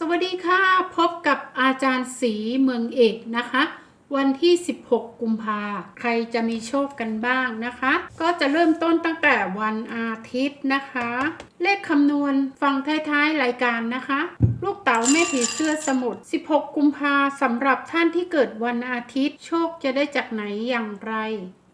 สวัสดีค่ะ พบกับอาจารย์สีเมืองเอกนะคะ วันที่ 16 กุมภาใครจะมีโชคกันบ้างนะคะ ก็จะเริ่มต้นตั้งแต่วันอาทิตย์นะคะ เลขคำนวณฟังท้ายๆรายการนะคะ ลูกเต๋าแม่ผีเสื้อสมุทร16 กุมภาสำหรับท่านที่เกิดวันอาทิตย์ โชคจะได้จากไหนอย่างไร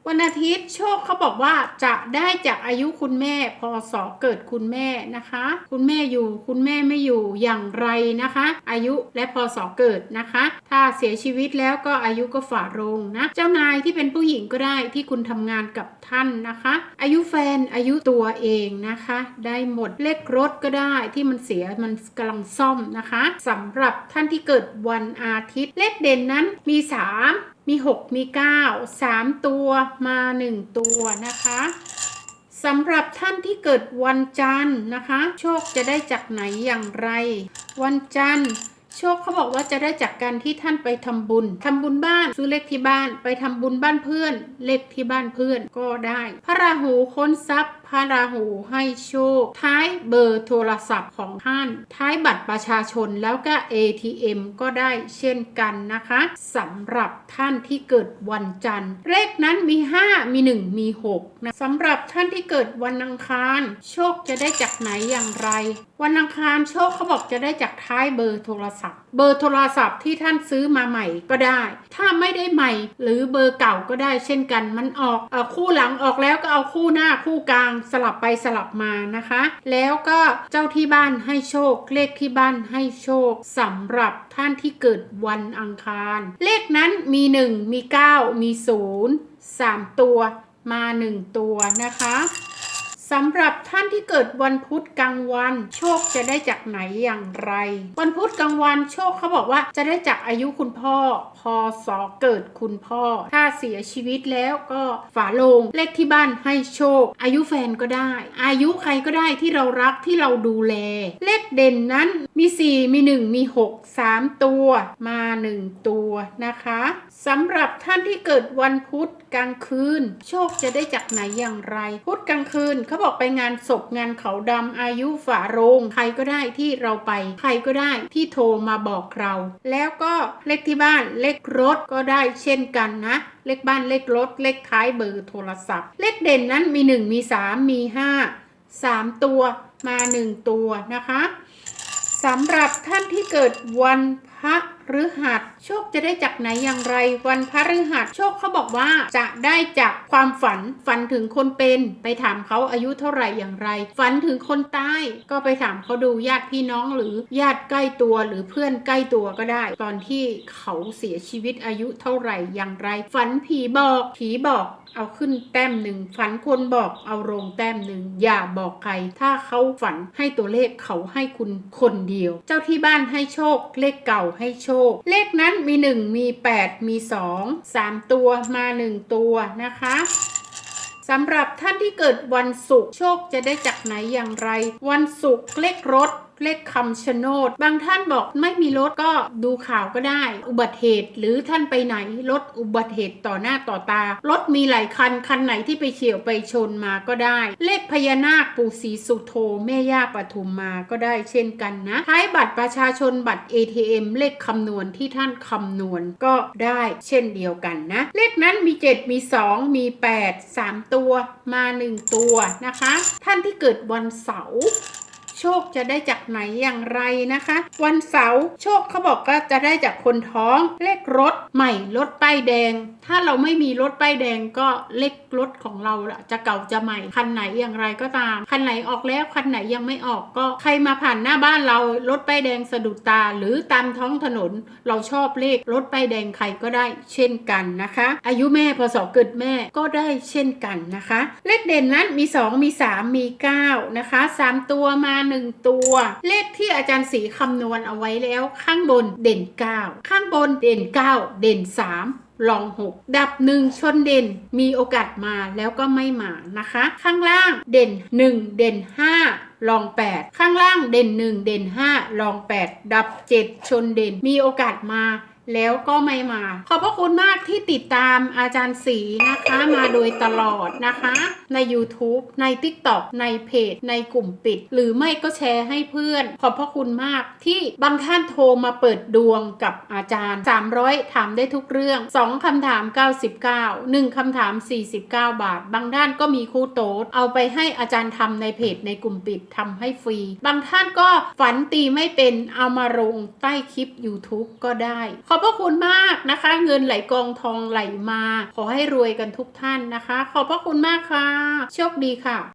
วันอาทิตย์โชคเขาบอกว่าจะได้จากอายุคุณแม่พศเกิดคุณแม่นะคะ คุณแม่อยู่คุณแม่ไม่อยู่อย่างไรนะคะ อายุและพศเกิดนะคะ ถ้าเสียชีวิตแล้วก็อายุก็ฝ่าโรงนะเจ้านายที่เป็นผู้หญิงก็ได้ที่คุณทำงานกับท่านนะคะ อายุแฟนอายุตัวเองนะคะ ได้หมดเลขรถก็ได้ที่มันเสียมันกำลังซ่อมนะคะสำหรับท่านที่เกิดวันอาทิตย์เลขเด่นนั้นมี 3 มี 6 มี 9 3 ตัวมา 1 ตัวนะคะสำหรับท่านที่เกิดวันจันทร์นะคะ โชคจะได้จากไหนอย่างไร วันจันทร์โชคเขาบอกว่าจะได้จากการที่ท่านไปทำบุญทำบุญบ้านซื้อเลขที่บ้าน ไปทำบุญบ้านเพื่อน เลขที่บ้านเพื่อนก็ได้ พระราหูค้นทรัพย์ ระราหูให้โชค ท้ายเบอร์โทรศัพท์ของท่าน ท้ายบัตรประชาชนแล้วก็ ATM ก็ได้เช่นกันนะคะสำหรับท่านที่เกิดวันจันทร์ เลขนั้นมี 5 มี 1 มี 6 นะสำหรับท่านที่เกิดวันอังคาร โชคจะได้จากไหนอย่างไร วันอังคารโชคเขาบอกจะได้จากท้ายเบอร์โทรศัพท์ เบอร์โทรศัพท์ที่ท่านซื้อมาใหม่ก็ได้ ถ้าไม่ได้ใหม่ หรือเบอร์เก่าก็ได้เช่นกันมันออกอคู่หลังออกแล้วก็เอาคู่หน้าคู่กลางสลับไปสลับมานะคะ แล้วก็เจ้าที่บ้านให้โชค เลขที่บ้านให้โชคสำหรับท่านที่เกิดวันอังคาร เลขนั้นมี 1 มี 9 มี 0 3 ตัวมา 1 ตัวนะคะ สำหรับท่านที่เกิดวันพุธกลางวัน โชคจะได้จากไหนอย่างไร วันพุธกลางวันโชคเขาบอกว่าจะได้จากอายุคุณพ่อ พศเกิดคุณพ่อ ถ้าเสียชีวิตแล้วก็ฝาโลงเลขที่บ้านให้โชค อายุแฟนก็ได้ อายุใครก็ได้ที่เรารักที่เราดูแล เลขเด่นนั้นมี 4 มี 1 มี 6 3 ตัว มา 1 ตัวนะคะสำหรับท่านที่เกิดวันพุธกลางคืน โชคจะได้จากไหนอย่างไร พุธกลางคืนเขาบอกไปงานศพงานเขาดำอายุฝาโรงใครก็ได้ที่เราไป ใครก็ได้ที่โทรมาบอกเรา แล้วก็เลขที่บ้านเลขรถก็ได้เช่นกันนะ เลขบ้านเลขรถ เลขท้ายเบอร์โทรศัพท์ เลขเด่นนั้นมี 1 มี 3 มี 5 3 ตัวมา 1 ตัวนะคะสำหรับท่านที่เกิดวันพระ ฤหัส โชคจะได้จากไหนอย่างไร วันพฤหัส โชคเขาบอกว่าจะได้จากความฝันฝันถึงคนเป็น ไปถามเขาอายุเท่าไหร่อย่างไร ฝันถึงคนตายก็ไปถามเขาดูญาติพี่น้องหรือญาติใกล้ตัวหรือเพื่อนใกล้ตัวก็ได้ ตอนที่เขาเสียชีวิตอายุเท่าไหร่อย่างไร ฝันผีบอกผีบอกเอาขึ้นแต้มหนึ่งฝันคนบอกเอาลงแต้มหนึ่งอย่าบอกใคร ถ้าเขาฝันให้ตัวเลขเขาให้คุณคนเดียว เจ้าที่บ้านให้โชคเลขเก่าให้โชคเลขนั้นมี 1 มี 8 มี 2 3 ตัวมา 1 ตัวนะคะสำหรับท่านที่เกิดวันศุกร์โชคจะได้จากไหนอย่างไร วันศุกร์เลขรถ เลขคำชะโนด บางท่านบอกไม่มีรถก็ดูข่าวก็ได้ อุบัติเหตุ หรือท่านไปไหนรถอุบัติเหตุต่อหน้าต่อตา รถมีหลายคัน คันไหนที่ไปเฉียวไปชนมาก็ได้ เลขพญานาคปู่ศรีสุโธแม่ย่าปทุมมาก็ได้เช่นกันนะท้ายบัตรประชาชนบัตร ATM เลขคำนวณที่ท่านคำนวณก็ได้เช่นเดียวกันนะ เลขนั้นมี 7 มี 2 มี 8 3 ตัวมา 1 ตัวนะคะ ท่านที่เกิดวันเสาร์ โชคจะได้จากไหนอย่างไรนะคะ วันเสาร์โชคเขาบอกก็จะได้จากคนท้องเลขรถใหม่รถป้ายแดง ถ้าเราไม่มีรถป้ายแดงก็เลขรถของเราละจะเก่าจะใหม่คันไหนอย่างไรก็ตาม คันไหนออกแล้วคันไหนยังไม่ออกก็ใครมาผ่านหน้าบ้านเรารถป้ายแดงสะดุดตาหรือตามท้องถนน เราชอบเลขรถป้ายแดงใครก็ได้เช่นกันนะคะ อายุแม่พศเกิดแม่ก็ได้เช่นกันนะคะ เลขเด่นนั้นมี 2 มี 3 มี 9 นะคะ 3 ตัวมา1 ตัว เลขที่อาจารย์สีคำนวณเอาไว้แล้ว ข้างบนเด่น 9 ข้างบนเด่น 9 เด่น 3ลอง 6 ดับ 1 ชนเด่นมีโอกาสมาแล้วก็ไม่มานะคะ ข้างล่างเด่น 1 เด่น 5 ลอง 8 ข้างล่างเด่น 1 เด่น 5 ลอง 8 ดับ 7 ชนเด่นมีโอกาสมา แล้วก็ไม่มา ขอบพระคุณมากที่ติดตามอาจารย์สีนะคะมาโดยตลอดนะคะ ใน YouTube ใน TikTok ในเพจ ในกลุ่มปิด หรือไม่ก็แชร์ให้เพื่อน ขอบพระคุณมากที่บางท่านโทรมาเปิดดวงกับอาจารย์ 300 ถามได้ทุกเรื่อง 2คำถาม 99 1คำถาม 49 บาท บางท่านก็มีคู่โต๊ดเอาไปให้อาจารย์ทำในเพจในกลุ่มปิดทำให้ฟรี บางท่านก็ฝันตีไม่เป็นเอามาลงใต้คลิป YouTube ก็ได้อบพระคุณมากนะคะ เงินไหลกองทองไหลมา ขอให้รวยกันทุกท่านนะคะ ขอบพระคุณมากค่ะ โชคดีค่ะ